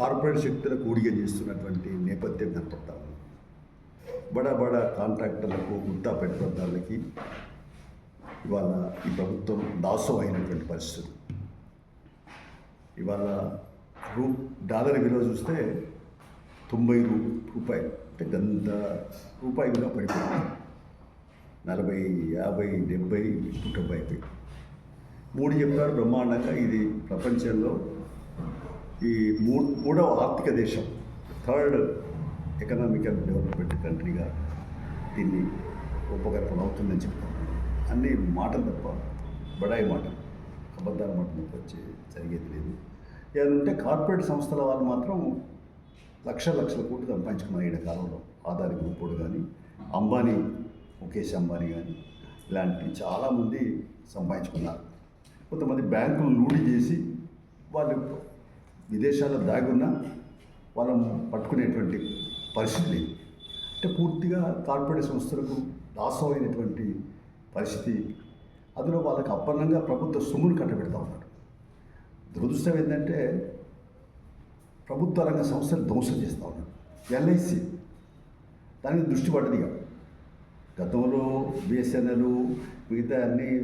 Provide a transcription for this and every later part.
Corporate శక్తులకు కూడిక చేస్తున్నటువంటి నేపథ్యం కనపడతా ఉంది. బడా బడా కాంట్రాక్టర్లకు గుర్తా పెట్టుబడిదారులకి ఇవాళ ఈ ప్రభుత్వం దాసం అయినటువంటి పరిస్థితి. ఇవాళ రూ డాలర్ విలువ చూస్తే తొంభై రూ రూపాయలు అంటే గంత రూపాయి విలువ పడిపోయింది. నలభై యాభై డెబ్బై ఇప్పుడు డెబ్బై మూడు చెప్పారు బ్రహ్మాండంగా ఇది ప్రపంచంలో ఈ మూ మూడవ ఆర్థిక దేశం థర్డ్ ఎకనామికల్ డెవలప్మెంట్ కంట్రీగా దీన్ని ఉపకల్పన అవుతుందని చెప్తాను. అన్ని మాటలు తప్ప బడాయి మాటలు అబద్ధాల మాటలు తప్ప వచ్చి జరిగేది లేదు. ఏదంటే కార్పొరేట్ సంస్థల వాళ్ళు మాత్రం లక్ష లక్షల కోట్లు సంపాదించుకున్నారు ఈ కాలంలో. ఆధార్ గ్రూపుడు కానీ అంబానీ ముఖేష్ అంబానీ కానీ ఇలాంటి చాలామంది సంపాదించుకున్నారు. కొంతమంది బ్యాంకులు లూడి చేసి వాళ్ళు విదేశాల్లో దాగున్న వాళ్ళని పట్టుకునేటువంటి పరిస్థితి లేదు. అంటే పూర్తిగా కార్పొరేట్ సంస్థలకు దాసమైనటువంటి పరిస్థితి. అందులో వాళ్ళకి అప్పన్నంగా ప్రభుత్వ సొమ్మును కట్టబెడతా ఉన్నారు. దురదృష్టం ఏంటంటే ప్రభుత్వ రంగ సంస్థలు ధ్వంసం చేస్తూ ఉన్నారు. ఎల్ఐసి దానికి దృష్టి పడ్డది ఇక. గతంలో బిఎస్ఎన్ఎల్ మిగతా అన్ని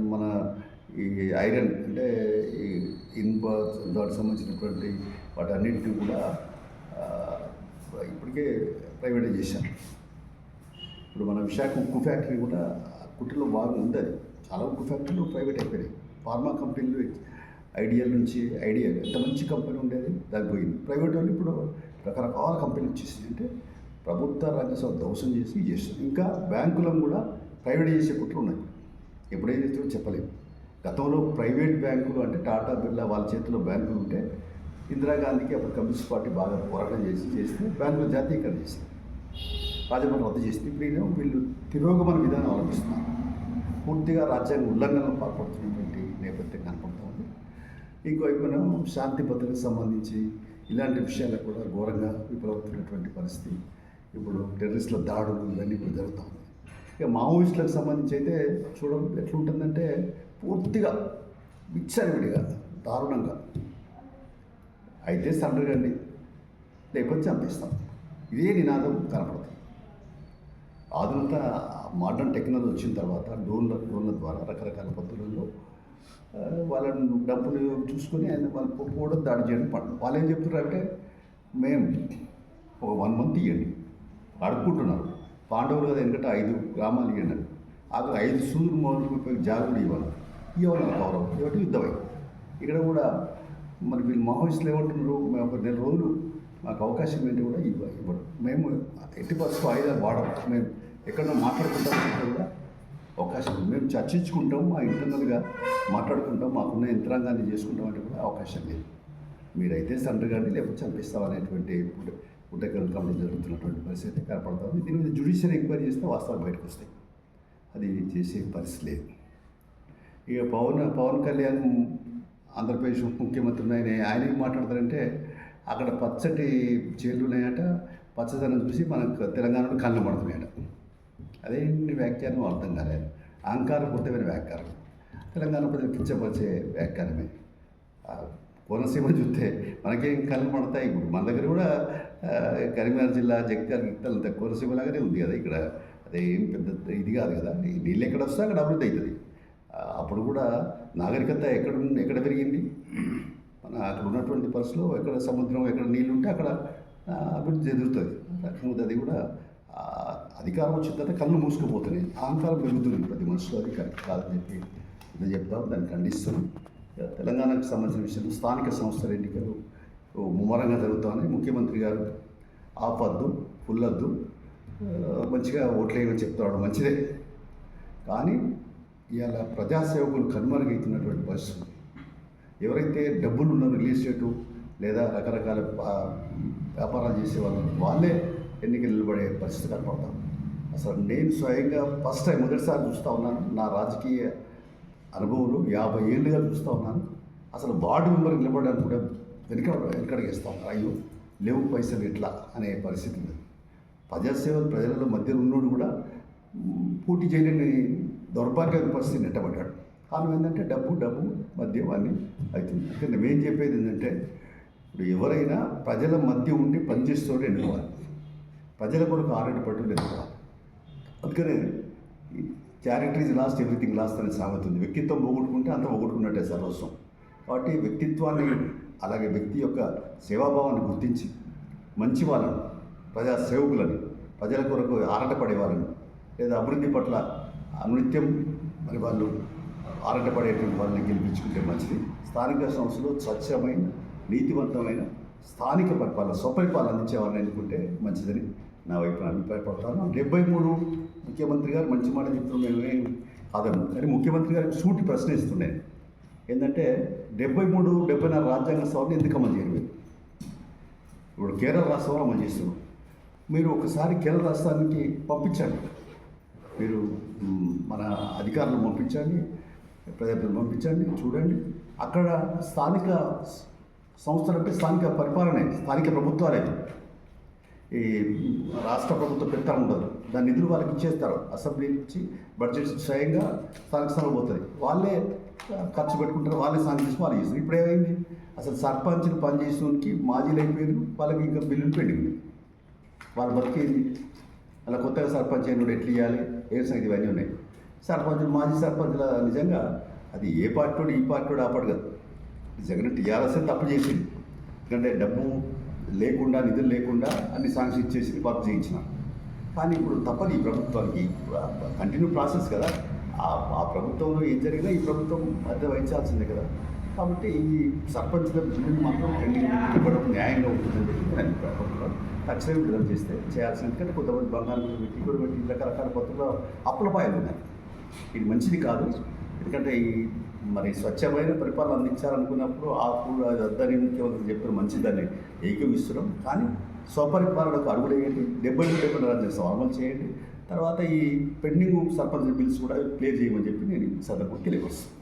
మన ఈ ఐరన్ అంటే ఈ ఇనుప దానికి సంబంధించినటువంటి వాటన్నింటినీ కూడా ఇప్పటికే ప్రైవేటైజేషన్ ఇప్పుడు మన విశాఖ ఉక్కు ఫ్యాక్టరీ కూడా కుట్రలో బాగా ఉంది అది. చాలా ఉక్కు ఫ్యాక్టరీలు ప్రైవేట్ అయిపోయినాయి. ఫార్మా కంపెనీలు ఐడియల్ నుంచి ఐడియల్ ఎంత మంచి కంపెనీ ఉండేది దానికి పోయింది. ప్రైవేట్ వాళ్ళు ఇప్పుడు రకరకాల కంపెనీలు వచ్చేసి అంటే ప్రభుత్వ రంగ సంస్థ ధ్వంసం చేసి చేస్తుంది ఇంకా బ్యాంకులను కూడా ప్రైవేట్ చేసే కుట్రలు ఉన్నాయి. ఎప్పుడైతే చేస్తారో చెప్పలేము. గతంలో ప్రైవేట్ బ్యాంకులు అంటే టాటా బిర్లా వాళ్ళ చేతిలో బ్యాంకులు ఉంటే ఇందిరాగాంధీకి అప్పుడు కమ్యూనిస్ట్ పార్టీ బాగా పోరాటం చేసి చేస్తే బ్యాంకులు జాతీయకరణ చేసింది రాజభవన్ రద్దు చేసింది. ఇప్పుడు వీళ్ళు తిరోగమన విధానం అవలంబిస్తున్నారు పూర్తిగా రాజ్యాంగ ఉల్లంఘనలు పాల్పడుతున్నటువంటి నేపథ్యం కనపడుతూ ఉంది. ఇంకోవైపున శాంతి భద్రతకు సంబంధించి ఇలాంటి విషయాలకు కూడా ఘోరంగా విఫలవుతున్నటువంటి పరిస్థితి ఇప్పుడు టెర్రరిస్టుల దాడులు ఇవన్నీ కూడా జరుగుతూ ఉంది. ఇక మావోయిస్టులకు సంబంధించి అయితే చూడడం ఎట్లుంటుందంటే పూర్తిగా విచ్చలవిడిగా దారుణంగా. అయితే సండ్రగండి లేకపోతే చంపేస్తాం. ఇదే నినాదం కనపడుతుంది. ఆధునిక మోడర్న్ టెక్నాలజీ వచ్చిన తర్వాత డ్రోన్ల డ్రోన్ల ద్వారా రకరకాల పద్ధతులలో వాళ్ళని డబ్బులు చూసుకొని ఆయన వాళ్ళు పోవడం దాడి చేయడం పడడం. వాళ్ళు ఏం చెప్తున్నారంటే మేము ఒక వన్ మంత్ ఇవ్వండి అడుక్కుంటున్నారు పాండవులు కదా ఎందుకంటే ఐదు గ్రామాలు ఇవ్వండి ఆ ఐదు సూర్యుడు మౌలిక జాగ్రత్త ఇవ్వాలి. ఇవ్వాలి గౌరవం ఇవ్వటం యుద్ధమై. ఇక్కడ కూడా మరి వీళ్ళు మావోయిస్టులు ఏమంటున్నారు? మేము ఒక నెల రోజులు మాకు అవకాశం ఏంటి కూడా ఇవ్వ ఇవ్వడం మేము ఎట్టి పరిస్థితి ఆయుధాలు వాడము. మేము ఎక్కడో మాట్లాడుకుంటాం అంటే కూడా అవకాశం ఉంది. మేము చర్చించుకుంటాం మా ఇంటర్నల్గా మాట్లాడుకుంటాం మాకున్న యంత్రాంగాన్ని చేసుకుంటాం అంటే కూడా అవకాశం లేదు. మీరైతే సండ్రి కానీ లేకపోతే చంపిస్తాం అనేటువంటి కమిటీ జరుగుతున్నటువంటి పరిస్థితి కనపడుతుంది. దీని మీద జ్యుడిషియల్ ఎంక్వైరీ చేస్తే వాస్తవాలు బయటకు వస్తాయి అది చేసే పరిస్థితి లేదు. ఇక పవన్ పవన్ కళ్యాణ్ ఆంధ్రప్రదేశ్ ఉప ముఖ్యమంత్రి ఆయన ఆయన ఏం మాట్లాడతారంటే అక్కడ పచ్చటి చేళ్ళు ఉన్నాయట పచ్చదనం చూసి మనకు తెలంగాణలో కళ్ళు పడుతున్నాయట. అదేంటి వ్యాఖ్యానం? అర్థం కాలేదు. అహంకారపూరితమైన వ్యాఖ్యానం. తెలంగాణ ప్రజలు కించపరిచే వ్యాఖ్యానమే. కోనసీమ చూస్తే మనకేం కళ్ళు పడతాయి? ఇప్పుడు మన దగ్గర కూడా కరీంనగర్ జిల్లా జగిత్యాల ఇత్తలంత అంత కోనసీమ లాగానే ఉంది కదా ఇక్కడ. అదేం పెద్ద ఇది కాదు కదా. నీళ్ళు ఎక్కడ వస్తే అక్కడ అభివృద్ధి అవుతుంది. అప్పుడు కూడా నాగరికత ఎక్కడ ఎక్కడ పెరిగింది? మన అక్కడ ఉన్నటువంటి పరిస్థితిలో ఎక్కడ సముద్రం ఎక్కడ నీళ్ళు ఉంటే అక్కడ అభివృద్ధి ఎదురుతుంది. రకముంది అది కూడా అధికారం వచ్చిన తర్వాత కళ్ళు మూసుకుపోతున్నాయి. అహంకారం పెరుగుతుంది ప్రతి మనుషులు అది కరెక్ట్ కాదని చెప్పి ఇది చెప్తాం దాన్ని ఖండిస్తున్నాం. తెలంగాణకు సంబంధించిన విషయంలో స్థానిక సంస్థల ఎన్నికలు ముమ్మరంగా జరుగుతామని ముఖ్యమంత్రి గారు ఆపద్దు ఫుల్లద్దు మంచిగా ఓట్లేయమని చెప్తున్నాడు. మంచిదే. కానీ ఇవాళ ప్రజాసేవకులు కనుమరుగైతున్నటువంటి పరిస్థితి. ఎవరైతే డబ్బులు ఉన్న రియల్ ఎస్టేటు లేదా రకరకాల వ్యాపారాలు చేసే వాళ్ళని వాళ్ళే ఎన్నికలు నిలబడే పరిస్థితి కనపడతాం. అసలు నేను స్వయంగా ఫస్ట్ టైం మొదటిసారి చూస్తూ ఉన్నాను. నా రాజకీయ అనుభవంలో యాభై ఏళ్ళుగా చూస్తూ ఉన్నాను. అసలు వార్డు మెంబర్ నిలబడడానికి కూడా వెనక వెనకడిగేస్తూ ఉన్నారు. అయ్యో లేవు పైసలు ఎట్లా అనే పరిస్థితి ఉంది. ప్రజాసేవలు ప్రజలలో మధ్య ఉన్నోడు కూడా పూర్తి పోటీ చేయలేని దౌర్భాగ్య పరిస్థితి నెట్టబడ్డాడు. కారణం ఏంటంటే డబ్బు డబ్బు మద్యం అని అవుతుంది ఇక్కడ మేము చెప్పేది ఏంటంటే ఇప్పుడు ఎవరైనా ప్రజల మధ్య ఉండి పనిచేస్తూ ఎన్నుకోవాలి ప్రజల కొరకు ఆరోగ్య పట్టుకుని ఎన్నుకోవాలి అందుకనే క్యారెక్టర్ లాస్ట్ ఎవ్రీథింగ్ లాస్ట్ అని సామెత ఉంది వ్యక్తిత్వం పోగొట్టుకుంటే అంత పోగొట్టుకున్నట్టే సర్వస్వం. కాబట్టి వ్యక్తిత్వాన్ని అలాగే వ్యక్తి యొక్క సేవాభావాన్ని గుర్తించి మంచి వాళ్ళని ప్రజా సేవకులని ప్రజల కొరకు ఆరాటపడే వాళ్ళని లేదా అభివృద్ధి పట్ల నృత్యం మరి వాళ్ళు ఆరాటపడేటువంటి వాళ్ళని గెలిపించుకుంటే మంచిది. స్థానిక సంస్థలు స్వచ్ఛమైన నీతివంతమైన స్థానిక పరిపాలన స్వపరిపాలన అందించేవారిని ఎన్నుకుంటే మంచిదని నా వైపు అభిప్రాయపడతాను. డెబ్బై మూడు ముఖ్యమంత్రి గారు మంచి మాట చెప్తున్నాం మేమేం కాదను కానీ ముఖ్యమంత్రి గారికి సూటి ప్రశ్న ఇస్తున్నాయి ఏంటంటే డెబ్బై మూడు డెబ్బై నాలుగు రాజ్యాంగ సభని ఎందుకు అమలు చేయలేదు? ఇప్పుడు కేరళ రాష్ట్రంలో అమలు చేస్తున్నాం మీరు ఒకసారి కేరళ రాష్ట్రానికి పంపించండి. మీరు మన అధికారులను పంపించండి ప్రజలను పంపించండి చూడండి. అక్కడ స్థానిక సంస్థలంటే స్థానిక పరిపాలనే స్థానిక ప్రభుత్వాలే. ఈ రాష్ట్ర ప్రభుత్వ పెడతా ఉండదు దాని నిధులు వాళ్ళకి ఇచ్చేస్తారు. అసెంబ్లీ నుంచి బడ్జెట్ స్వయంగా స్థానిక స్థలం పోతుంది వాళ్ళే ఖర్చు పెట్టుకుంటారు. వాళ్ళే సాయం చేసి వాళ్ళు చేస్తారు. ఇప్పుడు ఏమైంది? అసలు సర్పంచ్ని పనిచేసినోనికి మాజీలు అయిపోయారు వాళ్ళకి ఇంకా బిల్లులు పెండింగ్. వాళ్ళు బతికేది? అలా కొత్తగా సర్పంచ్ అయినోడు ఎట్లా ఇవ్వాలి ఏ సంగతి ఇవన్నీ ఉన్నాయి. సర్పంచ్ మాజీ సర్పంచుల నిజంగా అది ఏ పార్టీ ఈ పార్టీ ఆ పార్టీ కాదు. జగన్ టీఆర్ఎస్ తప్పు చేసింది ఎందుకంటే డబ్బు లేకుండా నిధులు లేకుండా అన్ని సాంక్షన్ ఇచ్చేసి వర్క్ చేయించిన. కానీ ఇప్పుడు తప్పదు ఈ ప్రభుత్వానికి. కంటిన్యూ ప్రాసెస్ కదా. ఆ ప్రభుత్వంలో ఏం జరిగినా ఈ ప్రభుత్వం మధ్య వహించాల్సిందే కదా. కాబట్టి ఈ సర్పంచ్గా బిల్లుని మాత్రం పెండింగ్ ఇవ్వడం న్యాయంగా ఉంటుందని చెప్పి నేను అభిప్రాయపడుతున్నాను తక్షణమే విడుదల చేస్తే చేయాల్సిన ఎందుకంటే కొంతమంది బంగారం పెట్టి కూడా పెట్టి రకరకాల పద్ధతుల్లో అప్పులపాయాలు ఉన్నాయి. ఇది మంచిది కాదు. ఎందుకంటే ఈ మరి స్వచ్ఛమైన పరిపాలన అందించాలనుకున్నప్పుడు ఆ కూడా అద్దని ముఖ్యమంత్రి చెప్పిన మంచిదని ఏకీవిస్తున్నాం కానీ స్వపరిపాలనకు అడుగులేయండి డెబ్బై రెండు డెబ్బై రాజ్యాంగం అమలు చేయండి. తర్వాత ఈ పెండింగ్ సర్పంచ్ బిల్స్ కూడా క్లియర్ చేయమని చెప్పి నేను ఈ తెలియవస్తాను